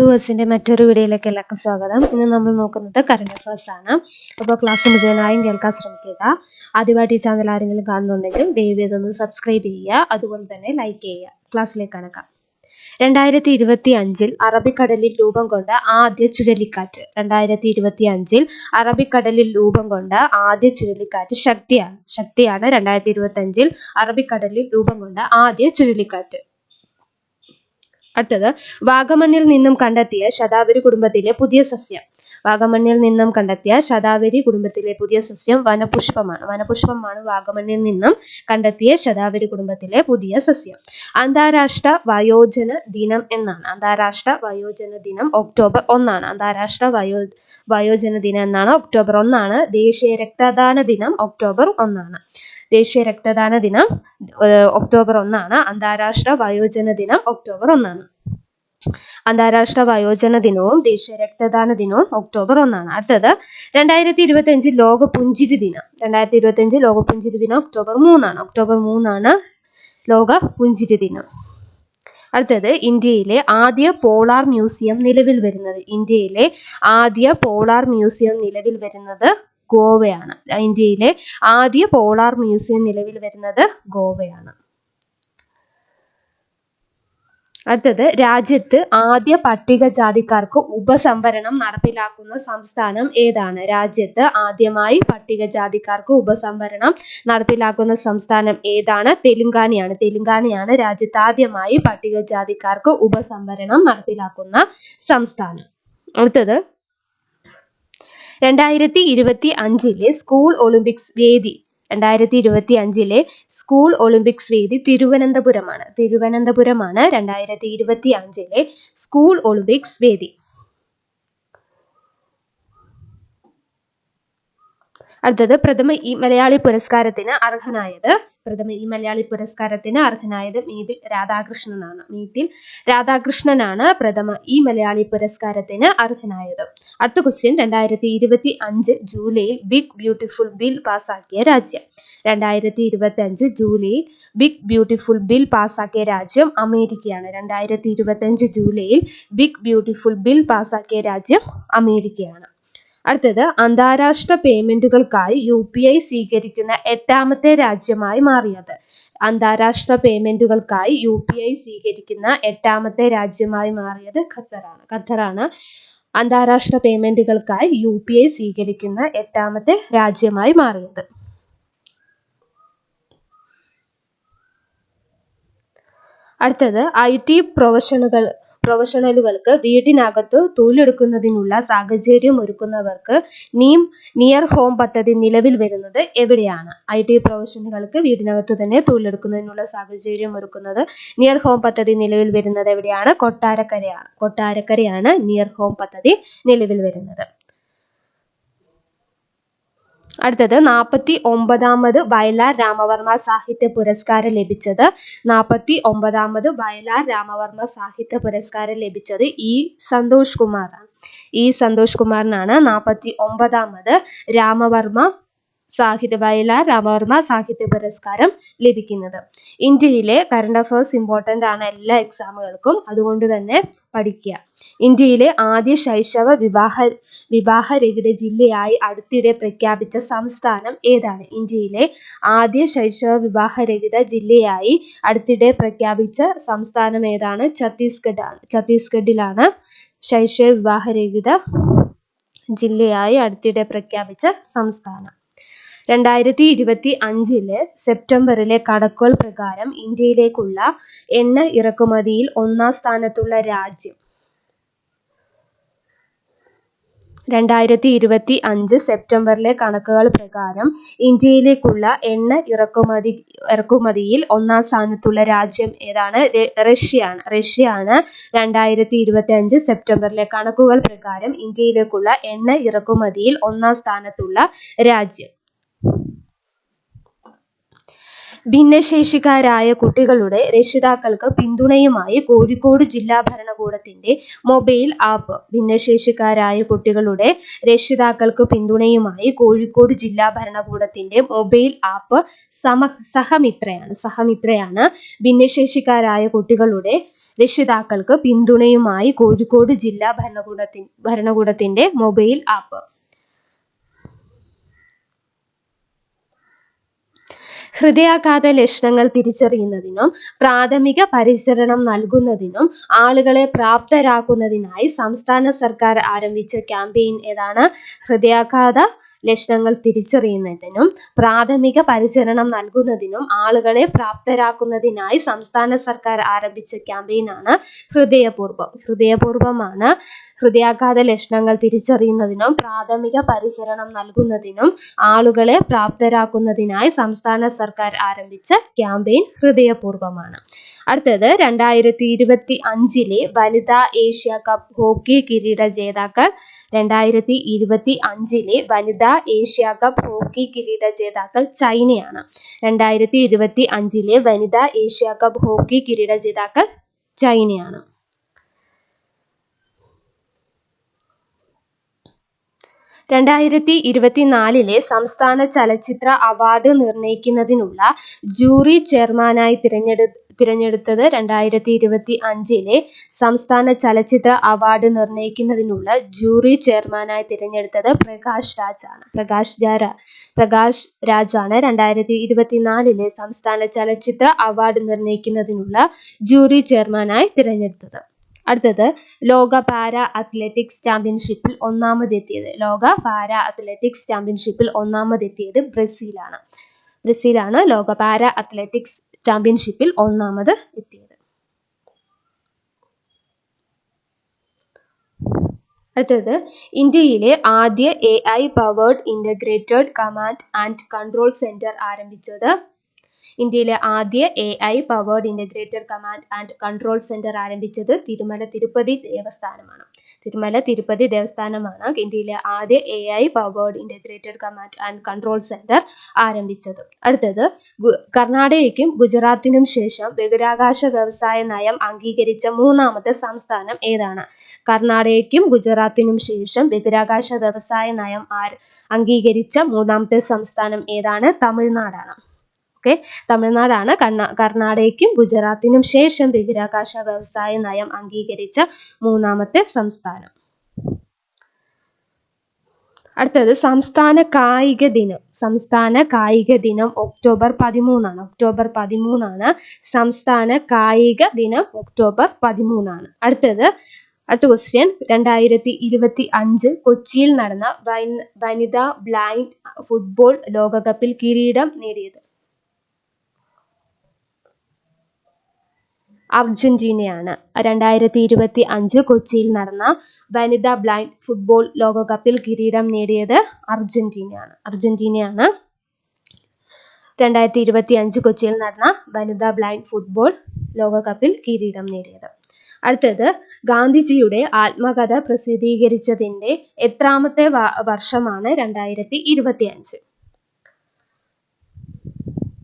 വ്യൂവേഴ്സിന്റെ മറ്റൊരു വീഡിയോയിലേക്ക് എല്ലാവർക്കും സ്വാഗതം. ഇന്ന് നമ്മൾ നോക്കുന്നത് കറണ്ട് അഫയേഴ്സ് ആണ്. അപ്പോൾ ക്ലാസ് മുഴുവനായും കേൾക്കാൻ ശ്രമിക്കുക. ആദ്യമായിട്ട് ഈ ചാനൽ ആരെങ്കിലും കാണുന്നുണ്ടെങ്കിൽ ദയവ് ഇതൊന്ന് സബ്സ്ക്രൈബ് ചെയ്യുക. അതുപോലെ തന്നെ ലൈക്ക് ചെയ്യുക. ക്ലാസ്സിലേക്ക് കണക്കാം രണ്ടായിരത്തി ഇരുപത്തി അഞ്ചിൽ അറബിക്കടലിൽ രൂപം കൊണ്ട ആദ്യ ചുഴലിക്കാറ്റ്. രണ്ടായിരത്തി ഇരുപത്തി അഞ്ചിൽ അറബിക്കടലിൽ രൂപം കൊണ്ട ആദ്യ ചുഴലിക്കാറ്റ് ശക്തിയാണ് ശക്തിയാണ്. രണ്ടായിരത്തി ഇരുപത്തി അഞ്ചിൽ അറബിക്കടലിൽ രൂപം കൊണ്ട ആദ്യ ചുഴലിക്കാറ്റ്. അടുത്തത് വാഗമണ്ണിൽ നിന്നും കണ്ടെത്തിയ ശതാവരി കുടുംബത്തിലെ പുതിയ സസ്യം. വാഗമണ്ണിൽ നിന്നും കണ്ടെത്തിയ ശതാവരി കുടുംബത്തിലെ പുതിയ സസ്യം വനപുഷ്പമാണ്. വനപുഷ്പമാണ് വാഗമണ്ണിൽ നിന്നും കണ്ടെത്തിയ ശതാവരി കുടുംബത്തിലെ പുതിയ സസ്യം. അന്താരാഷ്ട്ര വയോജന ദിനം എന്നാണ്. അന്താരാഷ്ട്ര വയോജന ദിനം ഒക്ടോബർ ഒന്നാണ്. അന്താരാഷ്ട്ര വയോ വയോജന ദിനം എന്നാണ് ഒക്ടോബർ ഒന്നാണ്. ദേശീയ രക്തദാന ദിനം ഒക്ടോബർ ഒന്നാണ്. ദേശീയ രക്തദാന ദിനം ഒക്ടോബർ ഒന്നാണ്. അന്താരാഷ്ട്ര വയോജന ദിനം ഒക്ടോബർ ഒന്നാണ്. അന്താരാഷ്ട്ര വയോജന ദിനവും ദേശീയ രക്തദാന ദിനവും ഒക്ടോബർ ഒന്നാണ്. അടുത്തത് രണ്ടായിരത്തി ഇരുപത്തി അഞ്ച് ലോക പുഞ്ചിരി ദിനം. രണ്ടായിരത്തി ഇരുപത്തി അഞ്ച് ലോക പുഞ്ചിരി ദിനം ഒക്ടോബർ മൂന്നാണ്. ഒക്ടോബർ മൂന്നാണ് ലോക പുഞ്ചിരി ദിനം. അടുത്തത് ഇന്ത്യയിലെ ആദ്യ പോളാർ മ്യൂസിയം നിലവിൽ വരുന്നത്. ഇന്ത്യയിലെ ആദ്യ പോളാർ മ്യൂസിയം നിലവിൽ വരുന്നത് ഗോവയാണ്. ഇന്ത്യയിലെ ആദ്യ പോളാർ മ്യൂസിയം നിലവിൽ വരുന്നത് ഗോവയാണ്. അടുത്തത് രാജ്യത്ത് ആദ്യ പട്ടികജാതിക്കാർക്ക് ഉപസംവരണം നടപ്പിലാക്കുന്ന സംസ്ഥാനം ഏതാണ്? രാജ്യത്ത് ആദ്യമായി പട്ടികജാതിക്കാർക്ക് ഉപസംവരണം നടപ്പിലാക്കുന്ന സംസ്ഥാനം ഏതാണ്? തെലുങ്കാനയാണ്. തെലുങ്കാനയാണ് രാജ്യത്ത് ആദ്യമായി പട്ടികജാതിക്കാർക്ക് ഉപസംവരണം നടപ്പിലാക്കുന്ന സംസ്ഥാനം. അടുത്തത് രണ്ടായിരത്തി ഇരുപത്തി അഞ്ചിലെ സ്കൂൾ ഒളിമ്പിക്സ് വേദി രണ്ടായിരത്തി ഇരുപത്തി അഞ്ചിലെ സ്കൂൾ ഒളിമ്പിക്സ് വേദി തിരുവനന്തപുരമാണ്. തിരുവനന്തപുരമാണ് രണ്ടായിരത്തി ഇരുപത്തി അഞ്ചിലെ സ്കൂൾ ഒളിമ്പിക്സ് വേദി. അടുത്തത് പ്രഥമ ഈ മലയാളി പുരസ്കാരത്തിന് അർഹനായത് പ്രഥമ ഈ മലയാളി പുരസ്കാരത്തിന് അർഹനായത് മീതിൽ രാധാകൃഷ്ണനാണ്. മീതിൽ രാധാകൃഷ്ണനാണ് പ്രഥമ ഈ മലയാളി പുരസ്കാരത്തിന് അർഹനായത്. അടുത്ത ക്വസ്റ്റ്യൻ രണ്ടായിരത്തി ഇരുപത്തി അഞ്ച് ജൂലൈയിൽ ബിഗ് ബ്യൂട്ടിഫുൾ ബിൽ പാസാക്കിയ രാജ്യം. രണ്ടായിരത്തി ഇരുപത്തി അഞ്ച് ജൂലൈയിൽ ബിഗ് ബ്യൂട്ടിഫുൾ ബിൽ പാസാക്കിയ രാജ്യം അമേരിക്കയാണ്. രണ്ടായിരത്തി ഇരുപത്തി അഞ്ച് ജൂലൈയിൽ ബിഗ് ബ്യൂട്ടിഫുൾ ബിൽ പാസാക്കിയ രാജ്യം അമേരിക്കയാണ്. അടുത്തത് അന്താരാഷ്ട്ര പേയ്മെന്റുകൾക്കായി യു പി ഐ സ്വീകരിക്കുന്ന എട്ടാമത്തെ രാജ്യമായി മാറിയത്. അന്താരാഷ്ട്ര പേയ്മെന്റുകൾക്കായി യു പി ഐ സ്വീകരിക്കുന്ന എട്ടാമത്തെ രാജ്യമായി മാറിയത് ഖത്തറാണ്. ഖത്തറാണ് അന്താരാഷ്ട്ര പേയ്മെന്റുകൾക്കായി യു പി ഐ സ്വീകരിക്കുന്ന എട്ടാമത്തെ രാജ്യമായി മാറിയത്. അടുത്തത് ഐ ടി പ്രൊഫഷണലുകൾ പ്രൊഫഷണലുകൾക്ക് വീടിനകത്ത് തൊഴിലെടുക്കുന്നതിനുള്ള സാഹചര്യം ഒരുക്കുന്നവർക്ക് നീം നിയർ ഹോം പദ്ധതി നിലവിൽ വരുന്നത് എവിടെയാണ്? ഐ ടി പ്രൊഫഷണലുകൾക്ക് വീടിനകത്ത് തന്നെ തൊഴിലെടുക്കുന്നതിനുള്ള സാഹചര്യം ഒരുക്കുന്നത് നിയർ ഹോം പദ്ധതി നിലവിൽ വരുന്നത് എവിടെയാണ്? കൊട്ടാരക്കരയാണ് കൊട്ടാരക്കരയാണ് നിയർ ഹോം പദ്ധതി നിലവിൽ വരുന്നത്. അടുത്തത് നാൽപ്പത്തി ഒമ്പതാമത് വയലാർ രാമവർമ്മ സാഹിത്യ പുരസ്കാരം ലഭിച്ചത്. നാൽപ്പത്തി ഒമ്പതാമത് വയലാർ രാമവർമ്മ സാഹിത്യ പുരസ്കാരം ലഭിച്ചത് ഇ സന്തോഷ് കുമാറാണ്. ഇ സന്തോഷ് കുമാറിനാണ് നാൽപ്പത്തി ഒമ്പതാമത് രാമവർമ്മ സാഹിത്യ വയലാർ രാമവർമ്മ സാഹിത്യ പുരസ്കാരം ലഭിക്കുന്നത്. ഇന്ത്യയിലെ കറണ്ട് അഫയേഴ്സ് ഇമ്പോർട്ടന്റ് ആണ് എല്ലാ എക്സാമുകൾക്കും അതുകൊണ്ട് തന്നെ പഠിക്കുക. ഇന്ത്യയിലെ ആദ്യ ശൈശവ വിവാഹ വിവാഹരഹിത ജില്ലയായി അടുത്തിടെ പ്രഖ്യാപിച്ച സംസ്ഥാനം ഏതാണ്? ഇന്ത്യയിലെ ആദ്യ ശൈശവ വിവാഹരഹിത ജില്ലയായി അടുത്തിടെ പ്രഖ്യാപിച്ച സംസ്ഥാനം ഏതാണ്? ഛത്തീസ്ഗഡ് ആണ്. ഛത്തീസ്ഗഡിലാണ് ശൈശവ വിവാഹരഹിത ജില്ലയായി അടുത്തിടെ പ്രഖ്യാപിച്ച സംസ്ഥാനം. രണ്ടായിരത്തി ഇരുപത്തി അഞ്ചിൽ സെപ്റ്റംബറിലെ കണക്കുകൾ പ്രകാരം ഇന്ത്യയിലേക്കുള്ള എണ്ണ ഇറക്കുമതിയിൽ ഒന്നാം സ്ഥാനത്തുള്ള രാജ്യം രണ്ടായിരത്തി ഇരുപത്തി അഞ്ച് സെപ്റ്റംബറിലെ കണക്കുകൾ പ്രകാരം ഇന്ത്യയിലേക്കുള്ള എണ്ണ ഇറക്കുമതി ഇറക്കുമതിയിൽ ഒന്നാം സ്ഥാനത്തുള്ള രാജ്യം ഏതാണ്? റഷ്യയാണ്. റഷ്യയാണ് രണ്ടായിരത്തി ഇരുപത്തി അഞ്ച് സെപ്റ്റംബറിലെ കണക്കുകൾ പ്രകാരം ഇന്ത്യയിലേക്കുള്ള എണ്ണ ഇറക്കുമതിയിൽ ഒന്നാം സ്ഥാനത്തുള്ള രാജ്യം. ഭിന്നശേഷിക്കാരായ കുട്ടികളുടെ രക്ഷിതാക്കൾക്ക് പിന്തുണയുമായി കോഴിക്കോട് ജില്ലാ ഭരണകൂടത്തിന്റെ മൊബൈൽ ആപ്പ് ഭിന്നശേഷിക്കാരായ കുട്ടികളുടെ രക്ഷിതാക്കൾക്ക് പിന്തുണയുമായി കോഴിക്കോട് ജില്ലാ ഭരണകൂടത്തിന്റെ മൊബൈൽ ആപ്പ് സമ സഹമിത്രയാണ് സഹമിത്രയാണ് ഭിന്നശേഷിക്കാരായ കുട്ടികളുടെ രക്ഷിതാക്കൾക്ക് പിന്തുണയുമായി കോഴിക്കോട് ജില്ലാ ഭരണകൂടത്തി ഭരണകൂടത്തിന്റെ മൊബൈൽ ആപ്പ്. ഹൃദയാഘാത ലക്ഷണങ്ങൾ തിരിച്ചറിയുന്നതിനും പ്രാഥമിക പരിചരണം നൽകുന്നതിനും ആളുകളെ പ്രാപ്തരാക്കുന്നതിനായി സംസ്ഥാന സർക്കാർ ആരംഭിച്ച ക്യാമ്പയിൻ ഏതാണ്? ഹൃദയാഘാത ലക്ഷണങ്ങൾ തിരിച്ചറിയുന്നതിനും പ്രാഥമിക പരിചരണം നൽകുന്നതിനും ആളുകളെ പ്രാപ്തരാക്കുന്നതിനായി സംസ്ഥാന സർക്കാർ ആരംഭിച്ച ക്യാമ്പയിനാണ് ഹൃദയപൂർവം ഹൃദയപൂർവമാണ് ഹൃദയാഘാത ലക്ഷണങ്ങൾ തിരിച്ചറിയുന്നതിനും പ്രാഥമിക പരിചരണം നൽകുന്നതിനും ആളുകളെ പ്രാപ്തരാക്കുന്നതിനായി സംസ്ഥാന സർക്കാർ ആരംഭിച്ച ക്യാമ്പയിൻ ഹൃദയപൂർവമാണ് അടുത്തത് രണ്ടായിരത്തി ഇരുപത്തി അഞ്ചിലെ വനിതാ ഏഷ്യ കപ്പ് ഹോക്കി കിരീട ജേതാക്കൾ രണ്ടായിരത്തി ഇരുപത്തി അഞ്ചിലെ വനിതാ ഏഷ്യ കപ്പ് ഹോക്കി കിരീട ജേതാക്കൾ ചൈനയാണ്. രണ്ടായിരത്തി ഇരുപത്തി അഞ്ചിലെ വനിതാ ഏഷ്യ കപ്പ് ഹോക്കി കിരീട ജേതാക്കൾ ചൈനയാണ്. രണ്ടായിരത്തി ഇരുപത്തിനാലിലെ സംസ്ഥാന ചലച്ചിത്ര അവാർഡ് നിർണയിക്കുന്നതിനുള്ള ജൂറി ചെയർമാനായി തിരഞ്ഞെടു തിരഞ്ഞെടുത്തത് രണ്ടായിരത്തി ഇരുപത്തി അഞ്ചിലെ സംസ്ഥാന ചലച്ചിത്ര അവാർഡ് നിർണയിക്കുന്നതിനുള്ള ജൂറി ചെയർമാനായി തിരഞ്ഞെടുത്തത് പ്രകാശ് രാജ് ആണ്. പ്രകാശ് പ്രകാശ് രാജാണ് രണ്ടായിരത്തി ഇരുപത്തിനാലിലെ സംസ്ഥാന ചലച്ചിത്ര അവാർഡ് നിർണയിക്കുന്നതിനുള്ള ജൂറി ചെയർമാനായി തിരഞ്ഞെടുത്തത്. അടുത്തത് ലോക പാര അത്ലറ്റിക്സ് ചാമ്പ്യൻഷിപ്പിൽ ഒന്നാമതെത്തിയത് ലോക പാര അത്ലറ്റിക്സ് ചാമ്പ്യൻഷിപ്പിൽ ഒന്നാമതെത്തിയത് ബ്രസീലാണ്. ബ്രസീലാണ് ലോക പാര അത്ലറ്റിക്സ് ചാമ്പ്യൻഷിപ്പിൽ ഒന്നാമത് എത്തിയത്. അടുത്തത് ഇന്ത്യയിലെ ആദ്യ A I powered integrated command and control centre ആരംഭിച്ചത് ഇന്ത്യയിലെ ആദ്യ A I powered integrated command and control centre ആരംഭിച്ചത് തിരുമല തിരുപ്പതി ദേവസ്ഥാനമാണ്. തിരുമല തിരുപ്പതി ദേവസ്ഥാനമാണ് ഇന്ത്യയിലെ ആദ്യ A I powered integrated command and control centre ആരംഭിച്ചത്. അടുത്തത് കർണാടകയ്ക്കും ഗുജറാത്തിനും ശേഷം ബഹിരാകാശ വ്യവസായ നയം അംഗീകരിച്ച മൂന്നാമത്തെ സംസ്ഥാനം ഏതാണ്? കർണാടകയ്ക്കും ഗുജറാത്തിനും ശേഷം ബഹിരാകാശ വ്യവസായ നയം ആർ അംഗീകരിച്ച മൂന്നാമത്തെ സംസ്ഥാനം ഏതാണ്? തമിഴ്നാടാണ്. ഓക്കെ തമിഴ്നാടാണ്. കർണ കർണാടകയ്ക്കും ഗുജറാത്തിനും ശേഷം ബഹിരാകാശ വ്യവസായ നയം അംഗീകരിച്ച മൂന്നാമത്തെ സംസ്ഥാനം. അടുത്തത് സംസ്ഥാന കായിക ദിനം. സംസ്ഥാന കായിക ദിനം ഒക്ടോബർ പതിമൂന്നാണ്. ഒക്ടോബർ പതിമൂന്നാണ് സംസ്ഥാന കായിക ദിനം ഒക്ടോബർ പതിമൂന്നാണ്. അടുത്തത് അടുത്ത ക്വസ്റ്റ്യൻ രണ്ടായിരത്തി ഇരുപത്തി അഞ്ച് കൊച്ചിയിൽ നടന്ന വനിതാ ബ്ലൈൻഡ് ഫുട്ബോൾ ലോകകപ്പിൽ കിരീടം നേടിയത്. അർജന്റീനയാണ്. രണ്ടായിരത്തി ഇരുപത്തി അഞ്ച് കൊച്ചിയിൽ നടന്ന വനിതാ ബ്ലൈൻഡ് ഫുട്ബോൾ ലോകകപ്പിൽ കിരീടം നേടിയത് അർജന്റീനയാണ്. അർജന്റീനയാണ്. രണ്ടായിരത്തി ഇരുപത്തി അഞ്ച് കൊച്ചിയിൽ നടന്ന വനിതാ ബ്ലൈൻഡ് ഫുട്ബോൾ ലോകകപ്പിൽ കിരീടം നേടിയത്. അടുത്തത് ഗാന്ധിജിയുടെ ആത്മകഥ പ്രസിദ്ധീകരിച്ചതിന്റെ എത്രാമത്തെ വർഷമാണ് രണ്ടായിരത്തി ഇരുപത്തി അഞ്ച്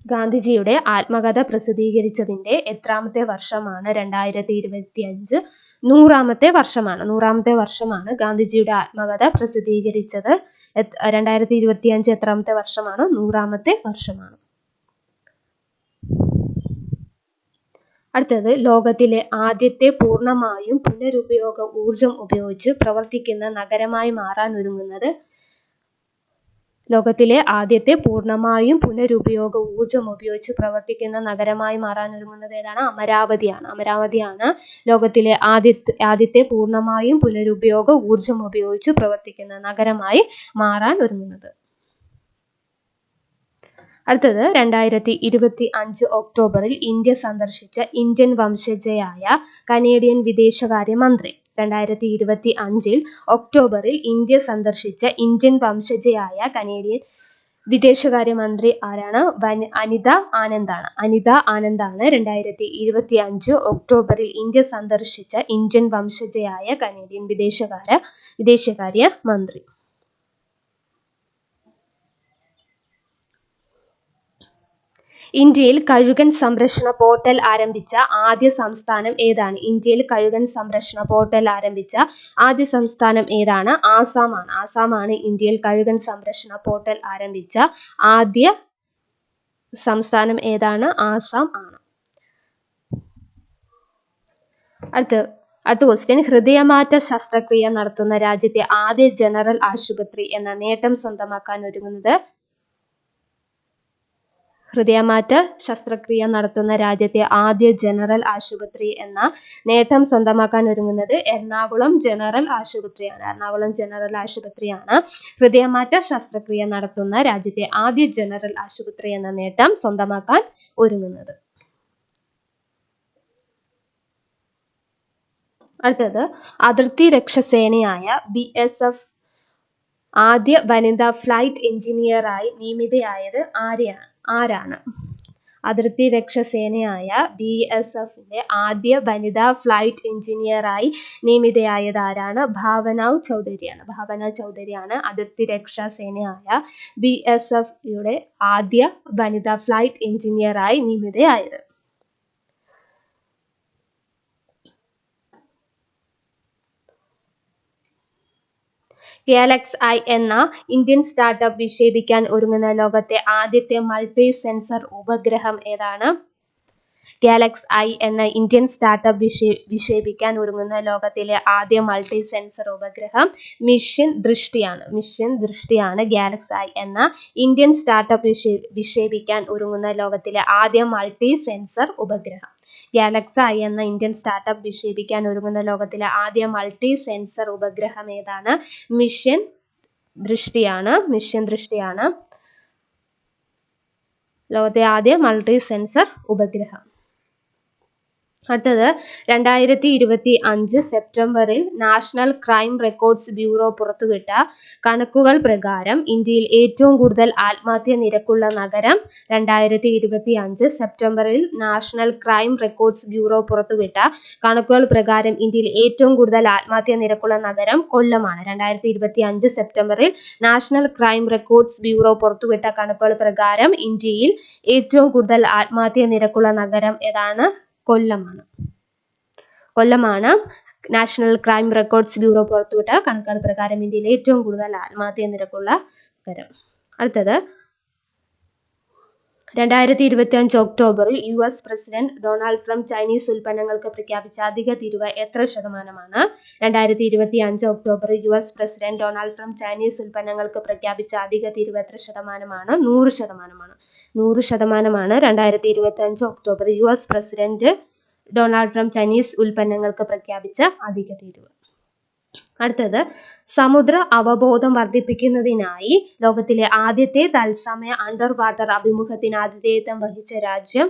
ഗാന്ധിജിയുടെ ആത്മകഥ പ്രസിദ്ധീകരിച്ചതിന്റെ എത്രാമത്തെ വർഷമാണ് രണ്ടായിരത്തി ഇരുപത്തി അഞ്ച് നൂറാമത്തെ വർഷമാണ്. നൂറാമത്തെ വർഷമാണ് ഗാന്ധിജിയുടെ ആത്മകഥ പ്രസിദ്ധീകരിച്ചത്. രണ്ടായിരത്തി ഇരുപത്തി അഞ്ച് എത്രാമത്തെ വർഷമാണ്? നൂറാമത്തെ വർഷമാണ്. അടുത്തത് ലോകത്തിലെ ആദ്യത്തെ പൂർണമായും പുനരുപയോഗ ഊർജം ഉപയോഗിച്ച് പ്രവർത്തിക്കുന്ന നഗരമായി മാറാൻ ഒരുങ്ങുന്നത് ലോകത്തിലെ ആദ്യത്തെ പൂർണമായും പുനരുപയോഗ ഊർജം ഉപയോഗിച്ച് പ്രവർത്തിക്കുന്ന നഗരമായി മാറാൻ ഒരുങ്ങുന്നത് ഏതാണ്? അമരാവതിയാണ്. അമരാവതിയാണ് ലോകത്തിലെ ആദ്യത്തെ ആദ്യത്തെ പൂർണമായും പുനരുപയോഗ ഊർജം ഉപയോഗിച്ച് പ്രവർത്തിക്കുന്ന നഗരമായി മാറാൻ ഒരുങ്ങുന്നത്. അടുത്തത് രണ്ടായിരത്തി ഇരുപത്തി അഞ്ച് ഒക്ടോബറിൽ ഇന്ത്യ സന്ദർശിച്ച ഇന്ത്യൻ വംശജയായ കനേഡിയൻ വിദേശകാര്യ മന്ത്രി. രണ്ടായിരത്തി ഇരുപത്തി അഞ്ചിൽ ഒക്ടോബറിൽ ഇന്ത്യ സന്ദർശിച്ച ഇന്ത്യൻ വംശജയായ കനേഡിയൻ വിദേശകാര്യമന്ത്രി ആരാണ്? അനിത ആനന്ദാണ്. അനിത ആനന്ദാണ് രണ്ടായിരത്തി ഇരുപത്തി അഞ്ച് ഒക്ടോബറിൽ ഇന്ത്യ സന്ദർശിച്ച ഇന്ത്യൻ വംശജയായ കനേഡിയൻ വിദേശകാര്യ വിദേശകാര്യ മന്ത്രി ഇന്ത്യയിൽ കഴുകൻ സംരക്ഷണ പോർട്ടൽ ആരംഭിച്ച ആദ്യ സംസ്ഥാനം ഏതാണ്? ഇന്ത്യയിൽ കഴുകൻ സംരക്ഷണ പോർട്ടൽ ആരംഭിച്ച ആദ്യ സംസ്ഥാനം ഏതാണ്? ആസാമാണ്. ആസാമാണ് ഇന്ത്യയിൽ കഴുകൻ സംരക്ഷണ പോർട്ടൽ ആരംഭിച്ച ആദ്യ സംസ്ഥാനം ഏതാണ്? ആസാം ആണ്. അടുത്ത അടുത്ത ക്വസ്റ്റ്യൻ ഹൃദയമാറ്റ ശസ്ത്രക്രിയ നടത്തുന്ന രാജ്യത്തെ ആദ്യ ജനറൽ ആശുപത്രി എന്ന നേട്ടം സ്വന്തമാക്കാൻ ഒരുങ്ങുന്നത് ഹൃദയമാറ്റ ശസ്ത്രക്രിയ നടത്തുന്ന രാജ്യത്തെ ആദ്യ ജനറൽ ആശുപത്രി എന്ന നേട്ടം സ്വന്തമാക്കാൻ ഒരുങ്ങുന്നത് എറണാകുളം ജനറൽ ആശുപത്രിയാണ്. എറണാകുളം ജനറൽ ആശുപത്രിയാണ് ഹൃദയമാറ്റ ശസ്ത്രക്രിയ നടത്തുന്ന രാജ്യത്തെ ആദ്യ ജനറൽ ആശുപത്രി എന്ന നേട്ടം സ്വന്തമാക്കാൻ ഒരുങ്ങുന്നത്. അടുത്തത് അതിർത്തി രക്ഷസേനയായ ബി എസ് എഫ് ആദ്യ വനിതാ ഫ്ലൈറ്റ് എഞ്ചിനീയറായി നിയമിതയായത് ആരെയാണ്? ആരാണ്? അതിർത്തി രക്ഷസേനയായ ബി എസ് എഫിന്റെ ആദ്യ വനിതാ ഫ്ലൈറ്റ് എഞ്ചിനീയറായി നിയമിതയായത് ആരാണ്? ഭാവനാവ് ചൗധരിയാണ്. ഭാവന ചൗധരിയാണ് അതിർത്തി രക്ഷാസേനയായ ബി എസ് എഫ് യുടെ ആദ്യ വനിതാ ഫ്ലൈറ്റ് എഞ്ചിനീയറായി നിയമിതയായത്. ഗാലക്സ് ഐ എന്ന ഇന്ത്യൻ സ്റ്റാർട്ടപ്പ് വിക്ഷേപിക്കാൻ ഒരുങ്ങുന്ന ലോകത്തെ ആദ്യത്തെ മൾട്ടി സെൻസർ ഉപഗ്രഹം ഏതാണ്? ഗാലക്സ് ഐ എന്ന ഇന്ത്യൻ സ്റ്റാർട്ടപ്പ് വിഷേ വിക്ഷേപിക്കാൻ ഒരുങ്ങുന്ന ലോകത്തിലെ ആദ്യ മൾട്ടി സെൻസർ ഉപഗ്രഹം മിഷൻ ദൃഷ്ടിയാണ്. മിഷൻ ദൃഷ്ടിയാണ് ഗാലക്സ് ഐ എന്ന ഇന്ത്യൻ സ്റ്റാർട്ടപ്പ് വിക്ഷേ വിക്ഷേപിക്കാൻ ഒരുങ്ങുന്ന ലോകത്തിലെ ആദ്യ മൾട്ടി സെൻസർ ഉപഗ്രഹം. ഗാലക്സ എന്ന ഇന്ത്യൻ സ്റ്റാർട്ടപ്പ് വിക്ഷേപിക്കാൻ ഒരുങ്ങുന്ന ലോകത്തിലെ ആദ്യ മൾട്ടി സെൻസർ ഉപഗ്രഹം ഏതാണ്? മിഷൻ ദൃഷ്ടിയാണ് മിഷൻ ദൃഷ്ടിയാണ്. ലോകത്തെ ആദ്യ മൾട്ടി സെൻസർ ഉപഗ്രഹം. അടുത്തത് രണ്ടായിരത്തി ഇരുപത്തി അഞ്ച് സെപ്റ്റംബറിൽ നാഷണൽ ക്രൈം റെക്കോർഡ്സ് ബ്യൂറോ പുറത്തുവിട്ട കണക്കുകൾ പ്രകാരം ഇന്ത്യയിൽ ഏറ്റവും കൂടുതൽ ആത്മഹത്യ നിരക്കുള്ള നഗരം രണ്ടായിരത്തി ഇരുപത്തി അഞ്ച് സെപ്റ്റംബറിൽ നാഷണൽ ക്രൈം റെക്കോർഡ്സ് ബ്യൂറോ പുറത്തുവിട്ട കണക്കുകൾ പ്രകാരം ഇന്ത്യയിൽ ഏറ്റവും കൂടുതൽ ആത്മഹത്യ നിരക്കുള്ള നഗരം കൊല്ലമാണ്. രണ്ടായിരത്തി ഇരുപത്തി അഞ്ച് സെപ്റ്റംബറിൽ നാഷണൽ ക്രൈം റെക്കോർഡ്സ് ബ്യൂറോ പുറത്തുവിട്ട കണക്കുകൾ പ്രകാരം ഇന്ത്യയിൽ ഏറ്റവും കൂടുതൽ ആത്മഹത്യ നിരക്കുള്ള നഗരം ഏതാണ്? കൊല്ലമാണ്. കൊല്ലമാണ് നാഷണൽ ക്രൈം റെക്കോർഡ്സ് ബ്യൂറോ പുറത്തുവിട്ട കണക്കുകൾ പ്രകാരം ഇന്ത്യയിലെ ഏറ്റവും കൂടുതൽ ആത്മഹത്യ നിരക്കുള്ള നഗരം അടുത്തത്. രണ്ടായിരത്തി ഇരുപത്തി അഞ്ച് ഒക്ടോബറിൽ U S president Donald Trump Chinese ഉൽപ്പന്നങ്ങൾക്ക് പ്രഖ്യാപിച്ച അധിക തീരുവ എത്ര ശതമാനമാണ്? രണ്ടായിരത്തി ഇരുപത്തി അഞ്ച് ഒക്ടോബറിൽ U S president Donald Trump Chinese ഉൽപ്പന്നങ്ങൾക്ക് പ്രഖ്യാപിച്ച അധിക തീരുവ എത്ര ശതമാനമാണ്? നൂറ് ശതമാനമാണ്. നൂറ് ശതമാനമാണ്. രണ്ടായിരത്തി ഇരുപത്തി അഞ്ച് October U S president Donald Trump Chinese ഉൽപ്പന്നങ്ങൾക്ക് പ്രഖ്യാപിച്ച അധിക തീരുവ അടുത്തത് സമുദ്ര അവബോധം വർദ്ധിപ്പിക്കുന്നതിനായി ലോകത്തിലെ ആദ്യത്തെ തത്സമയ അണ്ടർ വാട്ടർ അഭിമുഖത്തിന് ആതിഥേയത്വം വഹിച്ച രാജ്യം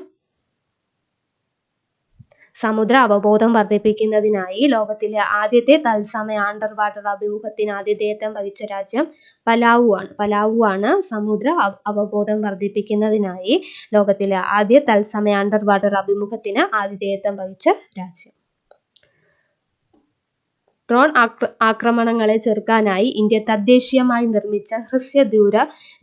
സമുദ്ര അവബോധം വർദ്ധിപ്പിക്കുന്നതിനായി ലോകത്തിലെ ആദ്യത്തെ തത്സമയ അണ്ടർ വാട്ടർ അഭിമുഖത്തിന് ആതിഥേയത്വം വഹിച്ച രാജ്യം പലാവു ആണ്. പലാവു ആണ് സമുദ്ര അവബോധം വർദ്ധിപ്പിക്കുന്നതിനായി ലോകത്തിലെ ആദ്യ തത്സമയ അണ്ടർ വാട്ടർ അഭിമുഖത്തിന് ആതിഥേയത്വം വഹിച്ച രാജ്യം. ഡ്രോൺ ആക്രമണങ്ങളെ ചെറുക്കാനായി ഇന്ത്യ തദ്ദേശീയമായി നിർമ്മിച്ച ഹ്രസ്വദൂര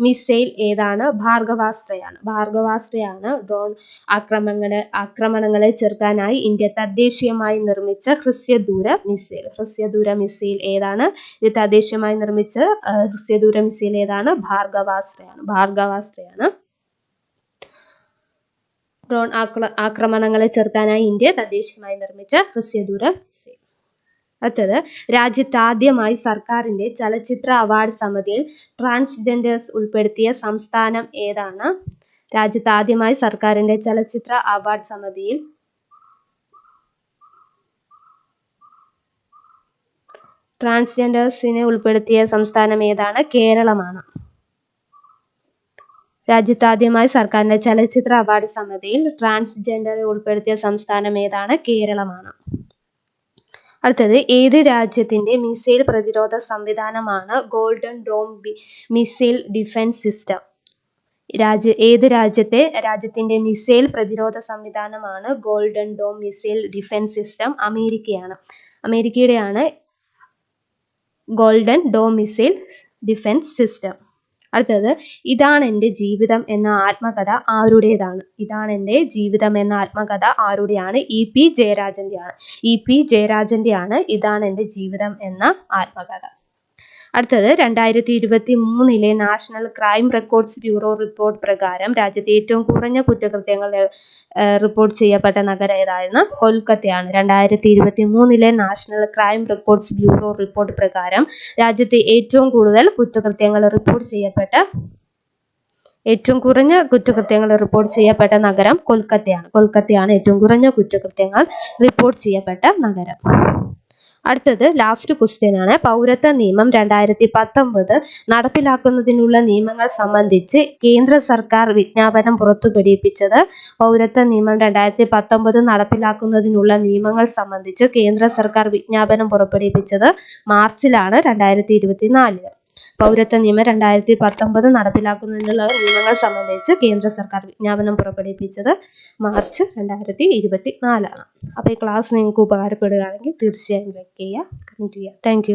മിസൈൽ ഏതാണ്? ഭാർഗവാസ്ത്രയാണ് ഭാർഗവാസ്ത്രയാണ് ഡ്രോൺ ആക്രമണങ്ങളെ ആക്രമണങ്ങളെ ചെറുക്കാനായി ഇന്ത്യ തദ്ദേശീയമായി നിർമ്മിച്ച ഹ്രസ്വദൂര മിസൈൽ. ഹ്രസ്വദൂര മിസൈൽ ഏതാണ്? ഇത് തദ്ദേശീയമായി നിർമ്മിച്ച ഹ്രസ്വദൂര മിസൈൽ ഏതാണ്? ഭാർഗവാസ്ത്രയാണ് ഭാർഗവാസ്ത്രയാണ് ഡ്രോൺ ആക്രമണങ്ങളെ ചെറുക്കാനായി ഇന്ത്യ തദ്ദേശീയമായി നിർമ്മിച്ച ഹ്രസ്വദൂര മിസൈൽ. അടുത്തത് രാജ്യത്ത് ആദ്യമായി സർക്കാരിന്റെ ചലച്ചിത്ര അവാർഡ് സമിതിയിൽ ട്രാൻസ്ജെൻഡേഴ്സ് ഉൾപ്പെടുത്തിയ സംസ്ഥാനം ഏതാണ്? രാജ്യത്ത് ആദ്യമായി സർക്കാരിന്റെ ചലച്ചിത്ര അവാർഡ് സമിതിയിൽ ട്രാൻസ്ജെൻഡേഴ്സിനെ ഉൾപ്പെടുത്തിയ സംസ്ഥാനം ഏതാണ്? കേരളമാണ്. രാജ്യത്ത് ആദ്യമായി സർക്കാരിന്റെ ചലച്ചിത്ര അവാർഡ് സമിതിയിൽ ട്രാൻസ്ജെൻഡറെ ഉൾപ്പെടുത്തിയ സംസ്ഥാനം ഏതാണ്? കേരളമാണ്. അടുത്തത് ഏത് രാജ്യത്തിന്റെ മിസൈൽ പ്രതിരോധ സംവിധാനമാണ് golden dome missile defence system? രാജ്യ ഏത് രാജ്യത്തെ രാജ്യത്തിന്റെ മിസൈൽ പ്രതിരോധ സംവിധാനമാണ് golden dome missile defence system? അമേരിക്കയാണ്. അമേരിക്കയുടെയാണ് golden dome missile defence system. അടുത്തത് ഇതാണ് എന്റെ ജീവിതം എന്ന ആത്മകഥ ആരുടേതാണ്? ഇതാണ് എന്റെ ജീവിതം എന്ന ആത്മകഥ ആരുടെയാണ്? ഇ പി ജയരാജന്റെയാണ്. ഇ പി ജയരാജന്റെയാണ് ഇതാണ് എന്റെ ജീവിതം എന്ന ആത്മകഥ. അടുത്തത് രണ്ടായിരത്തി ഇരുപത്തി മൂന്നിലെ national crime records bureau report പ്രകാരം രാജ്യത്തെ ഏറ്റവും കുറഞ്ഞ കുറ്റകൃത്യങ്ങൾ റിപ്പോർട്ട് ചെയ്യപ്പെട്ട നഗരം ഏതായിരുന്നു? കൊൽക്കത്തയാണ്. രണ്ടായിരത്തി ഇരുപത്തി മൂന്നിലെ national crime records bureau report പ്രകാരം രാജ്യത്തെ ഏറ്റവും കൂടുതൽ കുറ്റകൃത്യങ്ങൾ റിപ്പോർട്ട് ചെയ്യപ്പെട്ട ഏറ്റവും കുറഞ്ഞ കുറ്റകൃത്യങ്ങൾ റിപ്പോർട്ട് ചെയ്യപ്പെട്ട നഗരം കൊൽക്കത്തയാണ്. കൊൽക്കത്തയാണ് ഏറ്റവും കുറഞ്ഞ കുറ്റകൃത്യങ്ങൾ റിപ്പോർട്ട് ചെയ്യപ്പെട്ട നഗരം. അടുത്തത് ലാസ്റ്റ് ക്വസ്റ്റ്യൻ ആണ്. പൗരത്വ നിയമം രണ്ടായിരത്തി പത്തൊമ്പത് നടപ്പിലാക്കുന്നതിനുള്ള നിയമങ്ങൾ സംബന്ധിച്ച് കേന്ദ്ര സർക്കാർ വിജ്ഞാപനം പുറത്തുപിടിപ്പിച്ചത് പൗരത്വ നിയമം രണ്ടായിരത്തി പത്തൊമ്പത് നടപ്പിലാക്കുന്നതിനുള്ള നിയമങ്ങൾ സംബന്ധിച്ച് കേന്ദ്ര സർക്കാർ വിജ്ഞാപനം പുറപ്പെടുവിപ്പിച്ചത് മാർച്ചിലാണ് രണ്ടായിരത്തി ഇരുപത്തി നാലിൽ പൗരത്വ നിയമം രണ്ടായിരത്തി പത്തൊമ്പത് നടപ്പിലാക്കുന്നതിനുള്ള നിയമങ്ങൾ സംബന്ധിച്ച് കേന്ദ്ര സർക്കാർ വിജ്ഞാപനം പുറപ്പെടുവിപ്പിച്ചത് മാർച്ച് രണ്ടായിരത്തി ഇരുപത്തി നാലാണ്. അപ്പോൾ ഈ ക്ലാസ് നിങ്ങൾക്ക് ഉപകാരപ്പെടുകയാണെങ്കിൽ തീർച്ചയായും ലൈക്ക് ചെയ്യുക കമന്റ് ചെയ്യുക. താങ്ക്